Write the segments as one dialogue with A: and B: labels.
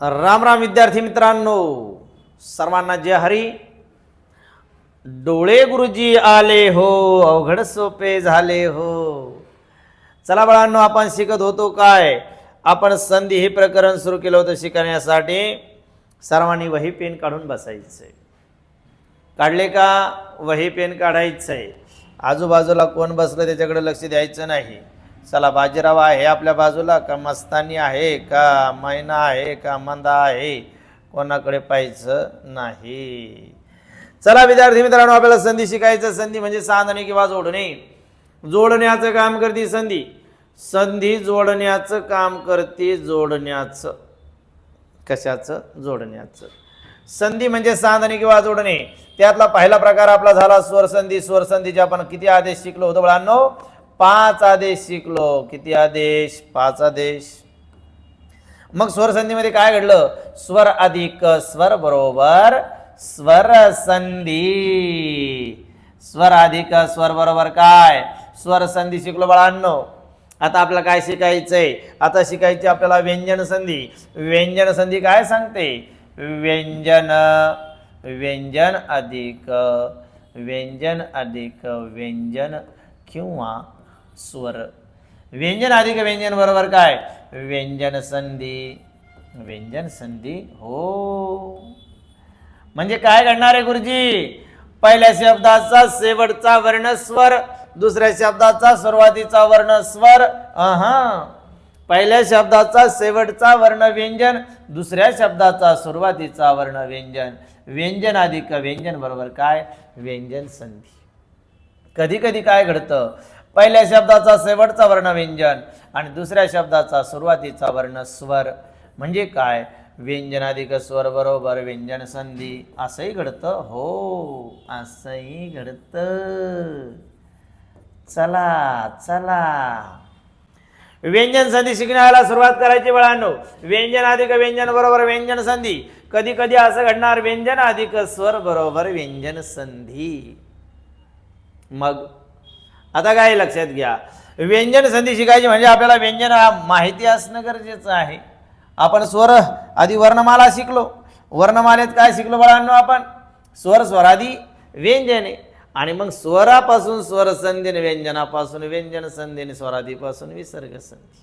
A: राम राम विद्यार्थी मित्रांनो सर्वांना जय हरी. डोळे गुरुजी आले हो अवघड सोपे झाले हो. चला बाळांनो आपण शिकत होतो काय? आपण संधी हे प्रकरण सुरू केलं होतं शिकण्यासाठी. सर्वांनी वही पेन काढून बसायचं. काढले का? वही पेन काढायचं आहे आजूबाजूला कोण बसलं त्याच्याकडे लक्ष द्यायचं नाही. चला बाजीराव आहे आपल्या बाजूला. का मस्तानी आहे का मैना आहे का मंदा आहे? कोणाकडे पाहायचं नाही. चला विद्यार्थी मित्रांनो आपल्याला संधी शिकायचं. संधी म्हणजे सांधणे किंवा जोडणे. जोडण्याचं काम करते संधी. संधी जोडण्याचं काम करते जोडण्याचं. कशाचं? जोडण्याचं. संधी म्हणजे सांधणे किंवा जोडणे. त्यातला पहिला प्रकार आपला झाला स्वरसंधी स्वरसंधीचे आपण किती आदेश शिकलो होतो बळांनो? पाच आदेश शिकलो. किती आदेश? पाच आदेश. मग स्वर संधीमध्ये काय घडलं? स्वर अधिक स्वर बरोबर स्वर संधी. स्वर अधिक स्वर बरोबर काय? स्वर संधी शिकलो बाळांनो. आता आपल्याला काय शिकायचंय? आता शिकायची आपल्याला व्यंजन संधी. व्यंजन संधी काय सांगते? व्यंजन व्यंजन अधिक व्यंजन अधिक व्यंजन किंवा स्वर. व्यंजन अधिक व्यंजन? बरोबर काय? व्यंजन संधी. व्यंजन संधी हो. म्हणजे काय घडणार आहे गुरुजी? पहिल्या शब्दाचा शेवटचा वर्ण स्वर दुसऱ्या शब्दाचा सुरुवातीचा वर्ण स्वर हा पहिल्या शब्दाचा शेवटचा वर्ण व्यंजन दुसऱ्या शब्दाचा सुरुवातीचा वर्ण व्यंजन व्यंजन अधिक व्यंजन? बरोबर काय? व्यंजन संधी. कधी कधी काय घडतं? पहिल्या शब्दाचा शेवटचा वर्ण व्यंजन आणि दुसऱ्या शब्दाचा सुरुवातीचा वर्ण स्वर म्हणजे काय? व्यंजनाधिक स्वर बरोबर व्यंजन संधी. असंही घडतं? हो असंही घडतं. चला चला. व्यंजन संधी शिकण्याला सुरुवात करायची बाळांनो. व्यंजन अधिक व्यंजन बरोबर व्यंजन संधी. कधी कधी असं घडणार व्यंजन अधिक स्वर बरोबर व्यंजन संधी. मग आता काय लक्षात घ्या. व्यंजन संधी शिकायची म्हणजे आपल्याला व्यंजन हा माहिती असणं गरजेचं आहे. आपण स्वर आधी वर्णमाला शिकलो. वर्णमालेत काय शिकलो बाळांनो आपण? स्वर स्वरादी व्यंजने. आणि मग स्वरापासून स्वर संधीने व्यंजनापासून व्यंजन संधीने स्वरादीपासून विसर्ग संधी.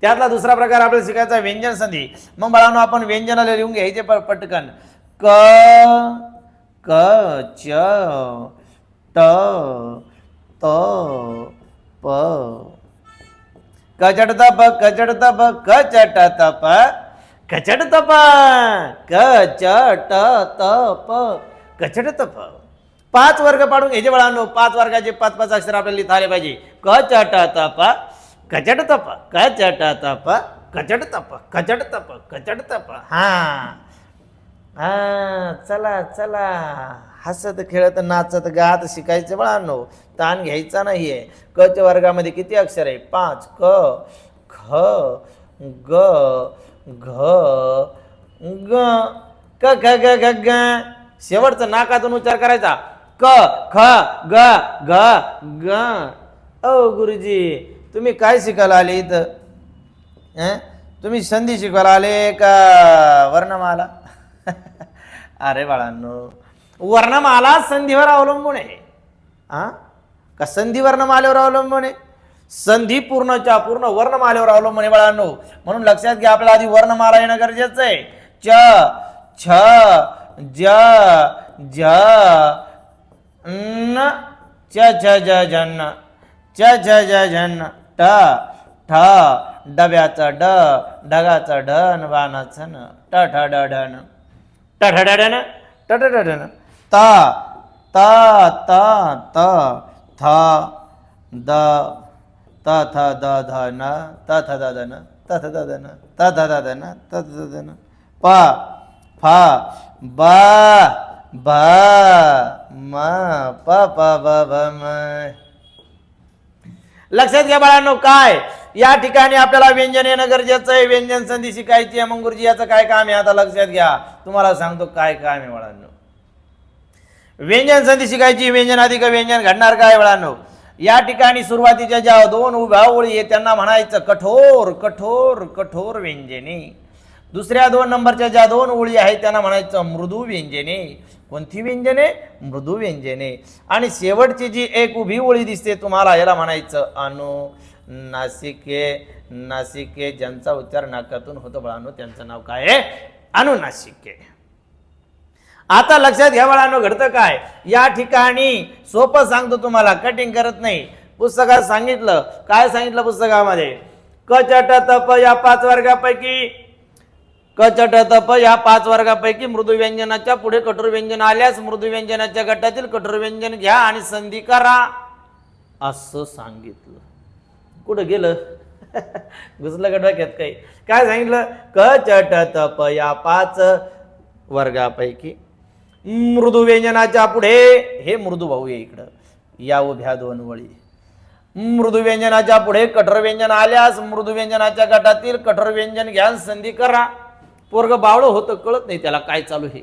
A: त्यातला दुसरा प्रकार आपल्याला शिकायचा व्यंजन संधी. मग बाळांनो आपण व्यंजनाला लिहून घ्यायचे प- पटकन. क क च ट त प कचड तप कचड तप कचट तप कचड तप कचट तप कचड तप पाच वर्ग पाडून घ्यायचे बाळांनो पाच वर्गाचे पाच पाच अक्षर आपल्याला लिहिता आले पाहिजे कचट तप कचट तप कचट तप कचट तप कचट तप कचट तप हा हा चला चला हसत खेळत नाचत गात शिकायचं बाळांनो. ताण घ्यायचा नाहीये. क च्या वर्गामध्ये किती अक्षर आहे? पाच. क ख ग घ ग. क ख ग ग ग. शेवटचा नाकातून उच्चार करायचा. क ख ग घ ग. ओ गुरुजी तुम्ही काय शिकायला आले इथं अं? तुम्ही संधी शिकवायला आले का? वर्णमाला? अरे बाळांनो. वर्णमाला संधीवर अवलंबून आहे. हां का संधी वर्णमालेवर अवलंबून आहे? संधी पूर्णच्या पूर्ण वर्णमालेवर अवलंबून आहे बाळांनो. म्हणून लक्षात घ्या आपल्याला आधी वर्णमाला येणं गरजेचं आहे. च छ ज ज न च छ ज झन च छ ज झन ट ठ डब्याचं ड ढगाचं ढ न बाणाचं न. ट ठ ड ढ न. ट ठ ड ढ न. ट ठ ड ढ त त त त थ द त थ द ध न त थ द ध न त थ द ध न त थ द ध न त द ध न प फ ब भ म प प ब भ म लक्षात घ्या बाळांनो काय या ठिकाणी आपल्याला व्यंजन येणं गरजेचं आहे व्यंजन संधी शिकायची आहे मग गुरुजी याचं काय काम आहे आता लक्षात घ्या तुम्हाला सांगतो काय काम आहे बाळांनो व्यंजन संधी शिकायची व्यंजन अधिक व्यंजन घडणार काय वेळानं या ठिकाणी सुरुवातीच्या ज्या दोन उभ्या ओळी त्यांना म्हणायचं कठोर कठोर कठोर व्यंजने. दुसऱ्या दोन नंबरच्या ज्या दोन ओळी आहेत त्यांना म्हणायचं मृदू व्यंजने. कोणती व्यंजने? मृदू व्यंजने. आणि शेवटची जी एक उभी ओळी दिसते तुम्हाला याला म्हणायचं अनु नासिके नासिके ज्यांचा उच्चार नाकातून होतो बळानो त्यांचं नाव काय आहे? अनुनासिके आता लक्षात घ्या बाळानो घडतं काय? या ठिकाणी सोपं सांगतो तुम्हाला कटिंग करत नाही. पुस्तकात सांगितलं. काय सांगितलं पुस्तकामध्ये? कचट तप या पाच वर्गापैकी. कचट तप या पाच वर्गापैकी मृदू व्यंजनाच्या पुढे कठोर व्यंजन आल्यास मृदू व्यंजनाच्या गटातील कठोर व्यंजन घ्या आणि संधी करा. असं सांगितलं. कुठं गेलं? घुसलं का डोक्यात काही? काय सांगितलं? कचट तप या पाच वर्गापैकी. मृदू व्यंजनाच्या पुढे. हे मृदू भाऊ आहे इकडं. या उभ्या दोन वळी. मृदू व्यंजनाच्या पुढे कठोर व्यंजन आल्यास मृदू व्यंजनाच्या गटातील कठोर व्यंजन घ्या संधी करा. पोरग बावळं होतं कळत नाही त्याला काय चालू हे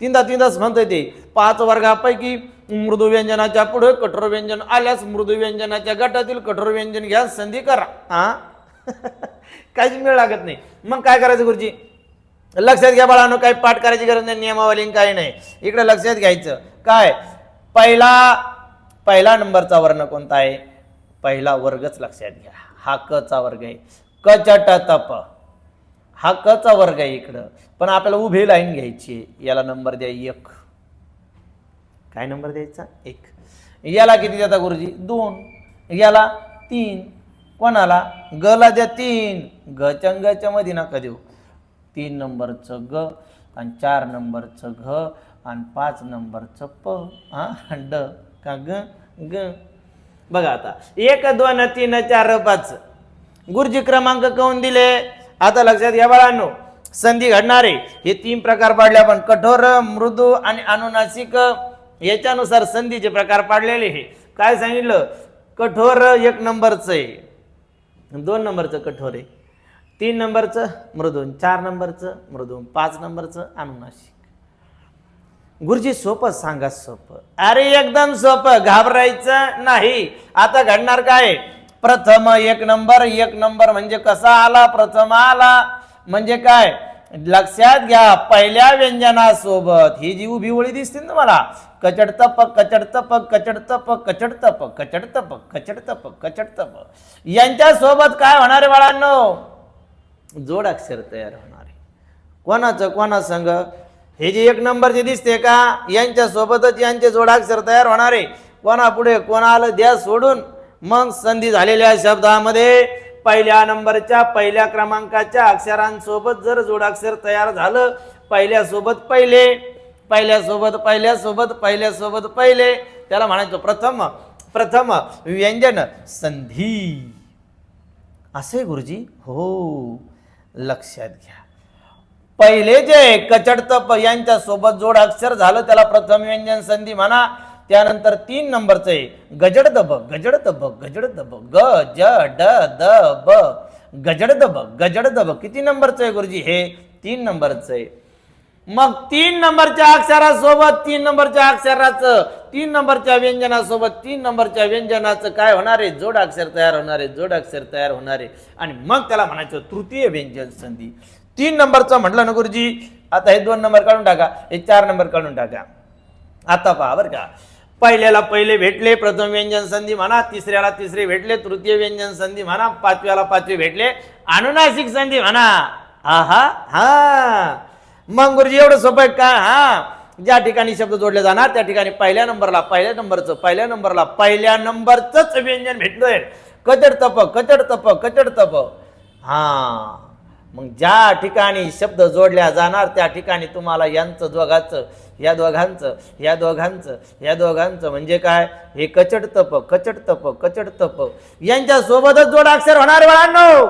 A: तीनदा तीनदाच म्हणतंय ते. पाच वर्गापैकी मृदू व्यंजनाच्या पुढे कठोर व्यंजन आल्यास मृदू व्यंजनाच्या गटातील कठोर व्यंजन घ्या संधी करा. हा काहीच मिळ लागत नाही. मग काय करायचं गुरुजी? लक्षात घ्या बाळांनो काही पाठ करायची गरज नाही नियमावली काही नाही. इकडे लक्षात घ्यायचं. काय? पहिला पहिला नंबरचा वर्ण कोणता आहे? पहिला वर्गच लक्षात घ्या. हा क चा वर्ग आहे. क चट तप. हा क चा वर्ग आहे इकडं. पण आपल्याला उभी लाईन घ्यायची आहे. याला नंबर द्या एक. काय नंबर द्यायचा? एक. याला किती देता गुरुजी? दोन. याला तीन. कोणाला? ला द्या तीन. ग चंगच्या मध्ये नका देऊ तीन नंबरचं ग आणि चार नंबरचं घ आणि पाच नंबरचं प हा ड का ग? ग. बघा आता एक दोन तीन चार पाच. गुरुजी क्रमांक काऊन दिले? आता लक्षात घ्या बाळांनो संधी घडणारे. हे तीन प्रकार पाडले आपण. कठोर मृदू आणि अनुनासिक. याच्यानुसार संधीचे प्रकार पाडलेले हे. काय सांगितलं? कठोर एक नंबरचं आहे. दोन नंबरचं कठोर आहे. तीन नंबरचं मृदून. चार नंबरचं मृदून. पाच नंबरचं अनुनाशिक गुरुजी सोपं सांगा सोपं. अरे एकदम सोपं. घाबरायचं नाही. आता घडणार काय? प्रथम एक नंबर एक नंबर म्हणजे कसा आला? प्रथम आला म्हणजे काय? लक्षात घ्या पहिल्या व्यंजनासोबत. ही जी उभी ओळी दिसते ना मला. कचड तप कचड तप कचड तप कचड तप कचड तप कचड तप कचड तप. यांच्या सोबत काय होणार आहे बाळांनो? जोड अक्षर तयार होणार आहे. कोणाचं कोणा संघ? हे जे एक नंबरचे दिसते का? यांच्या सोबतच यांचे जोडाक्षर तयार होणार आहे. कोणा पुढे कोणाला द्या सोडून. मग संधी झालेल्या शब्दामध्ये पहिल्या नंबरच्या पहिल्या क्रमांकाच्या अक्षरांसोबत जर जोडाक्षर तयार झालं पहिल्यासोबत पहिले पहिल्यासोबत पहिल्यासोबत पहिल्यासोबत पहिले त्याला म्हणायचं प्रथम प्रथम व्यंजन संधी. असे गुरुजी? हो. लक्षात घ्या. पहिले जे कचडत यांच्या सोबत जोड अक्षर झालं त्याला प्रथम व्यंजन संधी म्हणा. त्यानंतर तीन नंबरचं आहे गजड दब गजड दब गजड दब ग ज ड द ब गजड दब गजड दब किती नंबरचं आहे गुरुजी? हे तीन नंबरचं. आहे मग तीन नंबरच्या अक्षरासोबत तीन नंबरच्या अक्षराचं तीन नंबरच्या व्यंजनासोबत तीन नंबरच्या व्यंजनाचं काय होणार आहे? जोड अक्षर तयार होणार आहे जोड अक्षर तयार होणार आहे. आणि मग त्याला म्हणायचं तृतीय व्यंजन संधी. तीन नंबरचं म्हटलं ना गुरुजी? आता हे दोन नंबर काढून टाका हे चार नंबर काढून टाका. आता पहा बरं का. पहिल्याला पहिले भेटले प्रथम व्यंजन संधी म्हणा तिसऱ्याला तिसरे भेटले तृतीय व्यंजन संधी म्हणा पाचव्याला पाचवे भेटले अनुनासिक संधी म्हणा. आहा हा. मग गुरुजी एवढं सोपं का? हा. ज्या ठिकाणी शब्द जोडले जाणार त्या ठिकाणी पहिल्या नंबरला पहिल्या नंबरचं पहिल्या नंबरला पहिल्या नंबरचंच व्यंजन भेटलोय. कचड तप कचड तप कचड तप. हा. मग ज्या ठिकाणी शब्द जोडल्या जाणार त्या ठिकाणी तुम्हाला यांचं दोघांचं या दोघांचं या दोघांचं या दोघांचं म्हणजे काय? हे कचड तप कचड तप कचड तप. यांच्यासोबतच जोडाक्षर होणार बाळांनो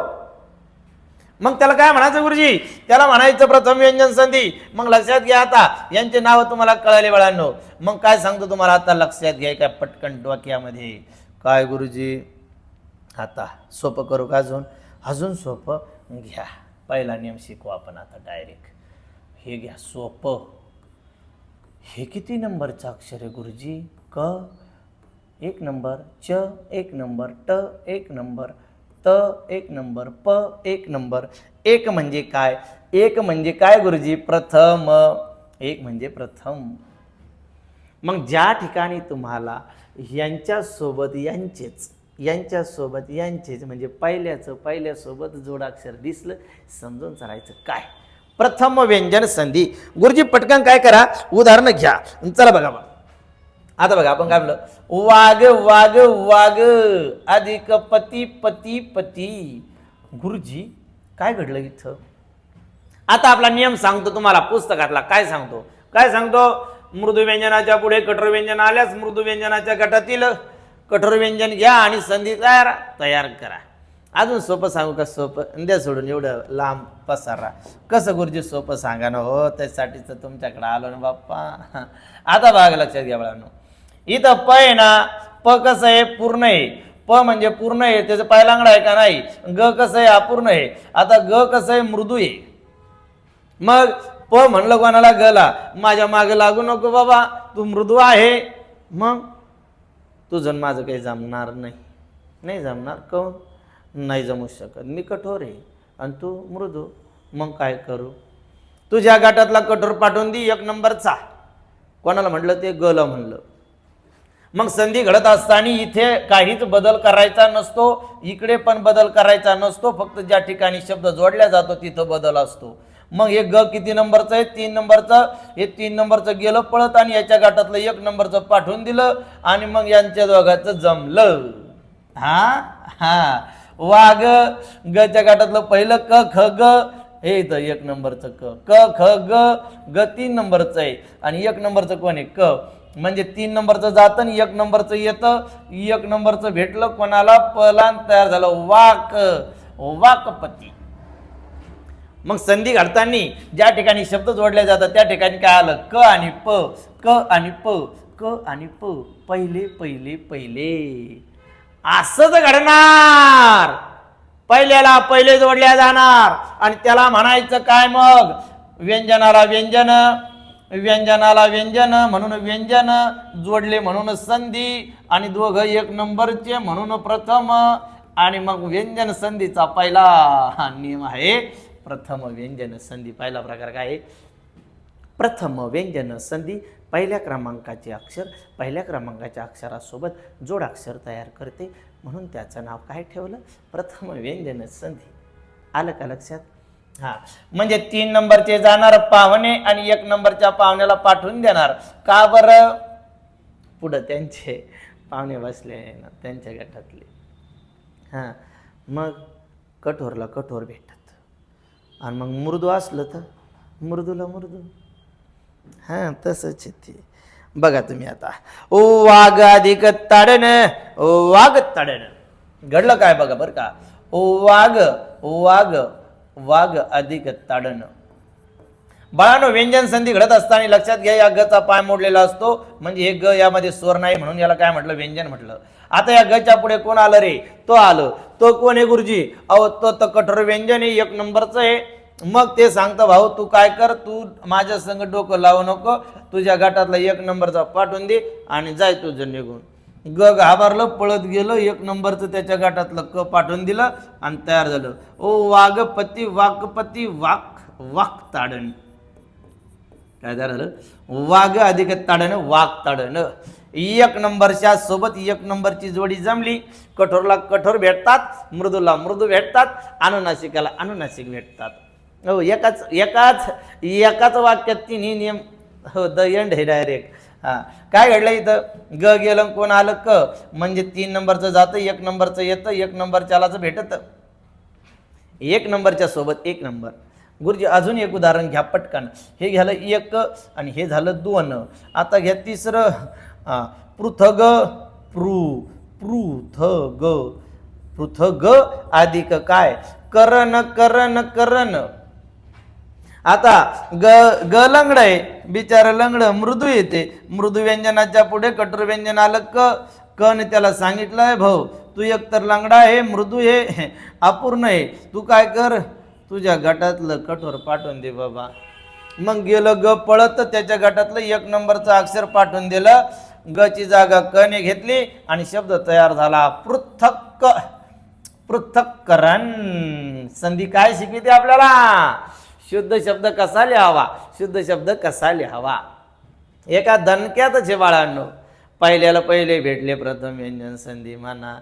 A: मग त्याला काय म्हणायचं गुरुजी? त्याला म्हणायचं प्रथम व्यंजन संधी. मग लक्षात घ्या आता यांचे नाव तुम्हाला कळाले बाळांनो. मग काय सांगतो तुम्हाला आता लक्षात घ्या काय पटकन डोक्यामध्ये. काय गुरुजी? आता सोपं करू का अजून? अजून सोपं घ्या. पहिला नियम शिकू आपण आता डायरेक्ट हे घ्या सोपं. हे किती नंबरचं अक्षर आहे गुरुजी? क एक नंबर च एक नंबर ट एक नंबर त एक नंबर प एक नंबर. एक म्हणजे काय? एक म्हणजे काय गुरुजी? प्रथम. एक म्हणजे प्रथम. मग ज्या ठिकाणी तुम्हाला यांच्यासोबत यांचेच यांच्यासोबत यांचेच म्हणजे पहिल्याचं पहिल्यासोबत जोडाक्षर दिसलं समजून चालायचं काय? प्रथम व्यंजन संधी. गुरुजी पटकन काय करा? उदाहरणं घ्या. चला बघा बघा आता बघा आपण काय म्हणलं? वाघ वाघ वाघ. अधिक पती पती पती. गुरुजी काय घडलं इथं? आता आपला नियम सांगतो तुम्हाला पुस्तकातला. काय सांगतो? काय सांगतो? मृदू व्यंजनाच्या पुढे कठोर व्यंजन आल्यास मृदू व्यंजनाच्या गटातील कठोर व्यंजन घ्या आणि संधी तयार तयार करा. अजून सोपं सांगू का? सोपं. द्या सोडून एवढं लांब पसारा. कसं गुरुजी सोपं सांगा ना हो त्यासाठीच तुमच्याकडे आलो ना बाप्पा. आता भाग लक्षात घ्या बाळांनो. इथं प आहे ना प कसं आहे पूर्ण आहे. प म्हणजे पूर्ण आहे त्याचं पायलांगडा आहे का नाही? ग कसं आहे अपूर्ण आहे. आता ग कसं आहे मृदू आहे. मग प म्हणलं कोणाला गला? माझ्या मागे लागू नको बाबा तू मृदू आहे. मग? तुझं माझं काही जमणार नाही. नाही जमणार काऊन नाही जमू शकत. मी कठोर आहे. आणि तू मृदू. मग काय करू? तुझ्या गाठातला कठोर पाठवून दे एक नंबरचा. कोणाला म्हटलं ते गलं म्हणलं. मग संधी घडत असताना इथे काहीच बदल करायचा नसतो इकडे पण बदल करायचा नसतो फक्त ज्या ठिकाणी शब्द जोडला जातो तिथं बदल असतो. मग हे ग किती नंबरचं आहे? तीन नंबरचं. हे तीन नंबरचं गेलं पळत आणि याच्या गाठातलं एक नंबरचं पाठवून दिलं आणि मग यांच्या दोघांचं जमलं. हा? हा. वाघ गच्या गाठातलं पहिलं क ख ग. हे इथं एक नंबरचं क. क ख ग. ग तीन नंबरचं आहे. आणि एक नंबरचं कोण आहे? क. म्हणजे तीन नंबरचं जातं आणि एक नंबरचं येतं. एक नंबरचं भेटलं कोणाला? पलान तयार झालं. वाक वाकपती. मग संधी घडताना ज्या ठिकाणी शब्द जोडले जातात त्या ठिकाणी काय आलं? क आणि प. क आणि प. क आणि प. पहिले पहिले पहिले. असंच घडणार. पहिल्याला पहिले जोडल्या जाणार. आणि त्याला म्हणायचं काय मग? व्यंजनाला व्यंजन. व्यंजनाला व्यंजन म्हणून व्यंजन जोडले म्हणून संधी आणि दोघं एक नंबरचे म्हणून प्रथम आणि मग व्यंजन संधीचा पहिला हा नियम आहे प्रथम व्यंजन संधी. पहिला प्रकार काय आहे? प्रथम व्यंजन संधी पहिल्या क्रमांकाचे अक्षर पहिल्या क्रमांकाच्या अक्षरासोबत जोडाक्षर तयार करते. म्हणून त्याचं नाव काय ठेवलं? प्रथम व्यंजन संधी. आलं का लक्षात? हां. म्हणजे तीन नंबरचे जाणार पाहुणे आणि एक नंबरच्या पाहुण्याला पाठवून देणार. का बरं? पुढं त्यांचे पाहुणे बसले आहे ना त्यांच्या गटातले. हां. मग कठोरला कठोर भेटत आणि मग मृदू असलं तर मृदूला मृदू. हां तसंच ते. बघा तुम्ही आता. ओ वाघ अधिक ताडण ओ वाघ ताडण. घडलं काय बघा बरं का? ओ वाघ ओ वाघ. वाघ अधिक ताडण. बाळानो व्यंजन संधी घडत असताना लक्षात घ्या या गचा पाय मोडलेला असतो. म्हणजे हे ग यामध्ये स्वर नाही म्हणून याला काय म्हटलं? व्यंजन म्हटलं. आता या गच्या पुढे कोण आलं रे? तो आलं. तो कोण आहे गुरुजी? अहो तो तर कठोर व्यंजन आहे एक नंबरचं आहे. मग ते सांगतं भाऊ तू काय कर? तू माझ्या संग डोकं लावू नको. तुझ्या गटातला एक नंबरचा पाठवून दे आणि जाय तुझं निघून. ग घाबरलं पळत गेलं एक नंबरचं त्याच्या गटातलं क पाठवून दिलं आणि तयार झालं. ओ वाघपती वाकपती वाक वाक ताडण. काय झालं? वाघ अधिक ताडण वाघ ताडण. एक नंबरच्या सोबत एक नंबरची जोडी जमली. कठोरला कठोर भेटतात मृदूला मृदू भेटतात अनुनासिकाला अनुनासिक भेटतात. हो एकाच एकाच एकाच वाक्यात तिन्ही नियम हो द एंड हे डायरेक्ट हां. काय घडलं इथं? ग गेलं कोण आलं क? म्हणजे तीन नंबरचं जातं एक नंबरचं येतं एक नंबरच्यालाचं भेटत. एक नंबरच्या सोबत एक नंबर. गुरुजी अजून एक उदाहरण घ्या पटकन. हे घ्यालं एक आणि हे झालं दोन. आता घ्या तिसरं. पृथग प्रू. पृथग. पृथग आदिक काय? करण करण करण. आता ग ग लंगड आहे बिचारा लंगड मृदू येते. मृदू व्यंजनाच्या पुढे कठोर व्यंजन आलं क कन त्याला सांगितलं आहे भाऊ तू एकतर लंगडा आहे मृदू आहे अपूर्ण आहे. तू काय कर तुझ्या गटातलं कठोर पाठवून दे बाबा. मग गेलं ग पळत त्याच्या गटातलं एक नंबरचं अक्षर पाठवून दिलं. ग ची जागा क ने घेतली आणि शब्द तयार झाला पृथक पृथक्करण. संधी काय शिकविते आपल्याला? शुद्ध शब्द कसा लिहावा? शुद्ध शब्द कसा लिहावा? एका दणक्यातच आहे बाळांनो पहिल्याला पहिले भेटले प्रथम व्यंजन संधी म्हणा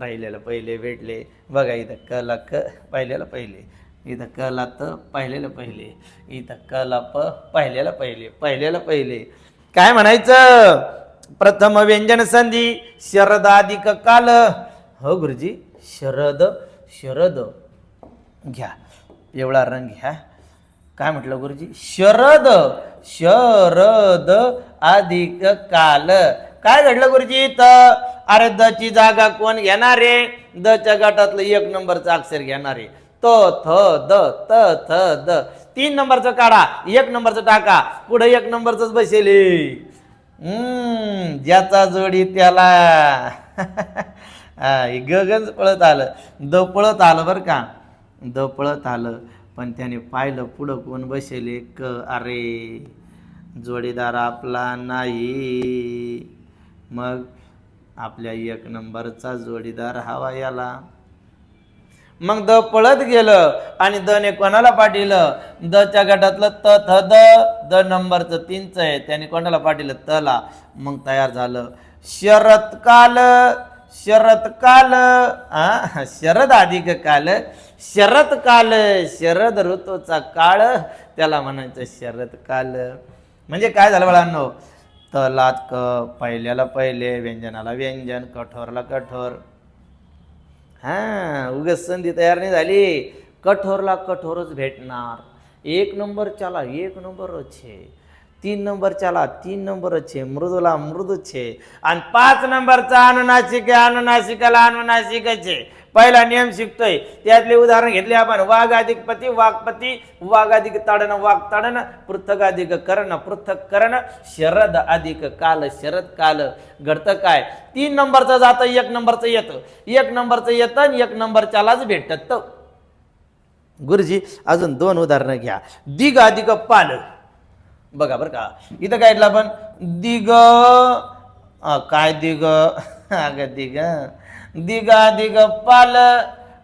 A: पहिल्याला पहिले भेटले. बघा इथं कला क पहिल्याला पहिले. इथं कला त पहिलेलं पहिले. इथं कला प पहिल्याला पहिले. पहिल्याला पहिले. काय म्हणायचं? प्रथम व्यंजन संधी शरदाधिक काल. हो गुरुजी शरद शरद. घ्या. एवढा रंग घ्या. काय म्हटलं गुरुजी? शरद शरद अधिक काल. काय घडलं गुरुजी तर अरे द ची जागा कोण घेणार? रे द च्या गटातलं एक नंबरचं अक्षर घेणार. आहे त थ द त थ द. तीन नंबरचं काढा एक नंबरचं टाका. पुढे एक नंबरच बसेल. हम्म ज्याचा जोडी त्याला. गगन पळत आलं. द पळत आलं बरं का? द पळत आलं. पण त्याने पाहिलं पुढं कोण बसेल क अरे जोडीदार आपला नाही. मग आपल्या एक नंबरचा जोडीदार हवा याला. मग द पळत गेलं आणि द ने कोणाला पाठिलं? द च्या गटातलं त थ द. द नंबरचं तीनच आहे. त्याने कोणाला पाठिलं? तला मग तयार झालं. शरद काल हा शरद अधिक काल शरद काल शरद ऋतूचा काळ त्याला म्हणायचं शरद काल. म्हणजे काय झालं बाळांनो? तलात क पहिल्याला पहिले व्यंजनाला व्यंजन कठोरला कठोर. हा उगाच संधी तयार नाही झाली. कठोरला कठोरच भेटणार. एक नंबरच्याला एक नंबरच आहे. तीन नंबरच्याला तीन नंबरच आहे मृदूला मृदूच आहे आणि पाच नंबरचा अनुनासिक आहे अनुनासिकाला अनुनासिकच आहे. पहिला नियम शिकतोय. त्यातले उदाहरण घेतले आपण. वाघ पती वाघपती वाघाधिक ताडन वाघ ताडन पृथक अधिक करण पृथक करण शरद अधिक काल शरद काल. घडतं काय? तीन नंबरचं जातं एक नंबरचं येतं. एक नंबरचं येतं आणि एक नंबरच्यालाच भेटत. गुरुजी अजून दोन उदाहरणं घ्या. दिग अधिक पाल. बघा बरं का. इथं काय ऐकलं आपण? दिग काय दिग? अग दिग. दिगा दिग पाल.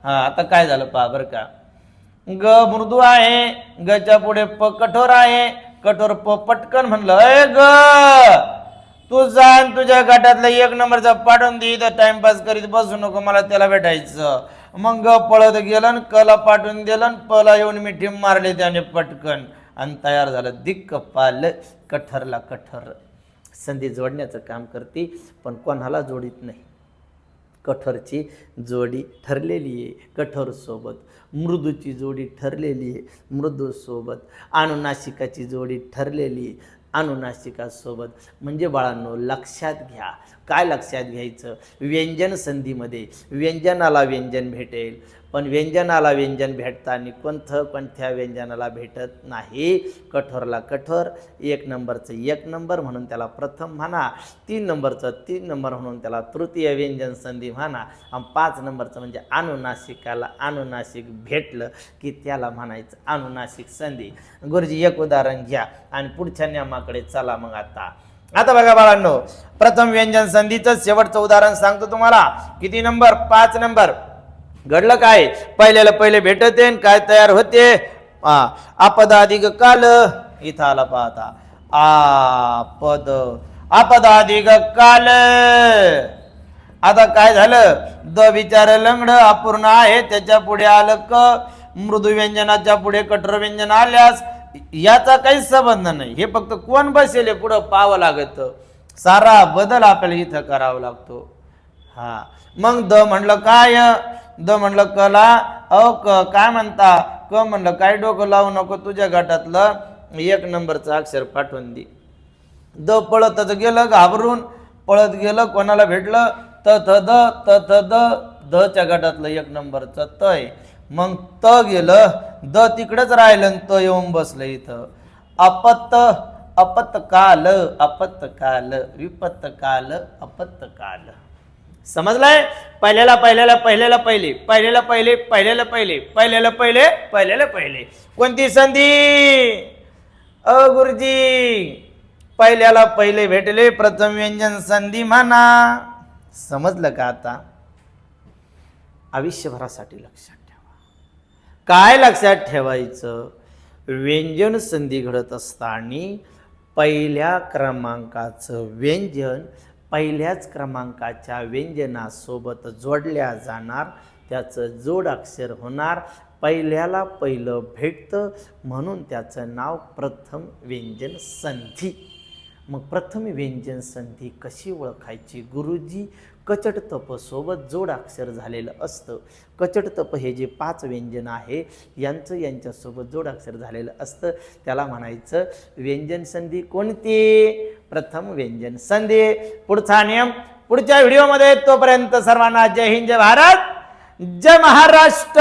A: हा आता काय झालं पहा बरं का. ग मृदू आहे गच्या पुढे प कठोर आहे कठोर प पटकन म्हणलं. अय ग! तू जाण तुझ्या गटातला एक नंबरचा पाठवून दे इथं टाइमपास करीत बसू नको मला त्याला भेटायचं. मग ग पळत गेलं कला पाठवून दिलं पला येऊन ठिम मारले त्याने पटकन. आणि तयार झालं. दिक्क पाल कठरला कठर. संधी जोडण्याचं काम करते पण कोणाला जोडीत नाही. कठोरची जोडी ठरलेली आहे कठोरसोबत मृदूची जोडी ठरलेली आहे मृदूसोबत अनुनाशिकाची जोडी ठरलेली आहे अनुनाशिकासोबत म्हणजे बाळांनो लक्षात घ्या. काय लक्षात घ्यायचं? व्यंजन संधीमध्ये. व्यंजनाला व्यंजन भेटेल. पण व्यंजनाला व्यंजन भेटताना कोणतं कोणत्या व्यंजनाला भेटत नाही? कठोरला कठोर. एक नंबरचं एक नंबर म्हणून त्याला प्रथम म्हणा. तीन नंबरचं तीन नंबर म्हणून त्याला तृतीय व्यंजन संधी म्हणा. आणि पाच नंबरचं म्हणजे अनुनासिकाला अनुनासिक भेटलं की त्याला म्हणायचं अनुनासिक संधी. गुरुजी एक उदाहरण घ्या. आणि पुढच्या नियमाकडे चला मग आता. आता बघा बाळांनो प्रथम व्यंजन संधीचं शेवटचं उदाहरण सांगतो तुम्हाला. किती नंबर? पाच नंबर. घडलं काय? पहिल्याला पहिले भेटते काय तयार होते? आ, आपदाधिक काल इथं आला पाहता. आपद आपदाधिक काल. आता काय झालं? द विचार लंगड अपूर्ण आहे त्याच्या पुढे आलं क. मृदू व्यंजनाच्या पुढे कठोर व्यंजन आल्यास याचा काहीच संबंध नाही. हे फक्त कोण बसेल पुढं पाहावं लागत. सारा बदल आपल्याला इथं करावा लागतो. हा. मग द म्हणलं काय? द म्हणलं कला अ क काय म्हणता? क म्हणलं काय? डोकं लावू नको तुझ्या गटातलं. एक नंबरचं अक्षर पाठवून दे. द पळतच गेलं घाबरून. पळत गेलं कोणाला भेटलं? त थ द त थ द. द च्या गटातलं एक नंबरचं त मग त गेलं द तिकडंच राहिलं तो त येऊन बसलं इथं. अपत अपतकाल अपतकाल विपतकाल अपतकाल समजलाय? पहिल्याला पहिल्याला पहिल्याला पहिले पहिल्याला पहिले पहिल्याला पहिले पहिल्याला पहिले पहिल्याला पहिले. कोणती संधी? अ गुरुजी. पहिल्याला पहिले भेटले प्रथम व्यंजन संधी म्हणा. समजलं का आता? आयुष्यभरासाठी लक्षात काय लक्षात ठेवायचं? व्यंजन संधी घडत असताना पहिल्या क्रमांकाचं व्यंजन पहिल्याच क्रमांकाच्या व्यंजनासोबत जोडल्या जाणार त्याचं जोड अक्षर होणार पहिल्याला पहिलं भेटतं म्हणून त्याचं नाव प्रथम व्यंजन संधी. मग प्रथम व्यंजन संधी कशी ओळखायची? गुरुजी कचट तपसोबत जोड अक्षर झालेलं असतं. कचट तप हे जे पाच व्यंजन आहे यांचं यांच्यासोबत जोड अक्षर झालेलं असतं. त्याला म्हणायचं व्यंजन संधी कोणती? प्रथम व्यंजन संधी. पुढचा नियम. पुढच्या व्हिडिओमध्ये तोपर्यंत सर्वांना जय हिंद जय भारत जय महाराष्ट्र.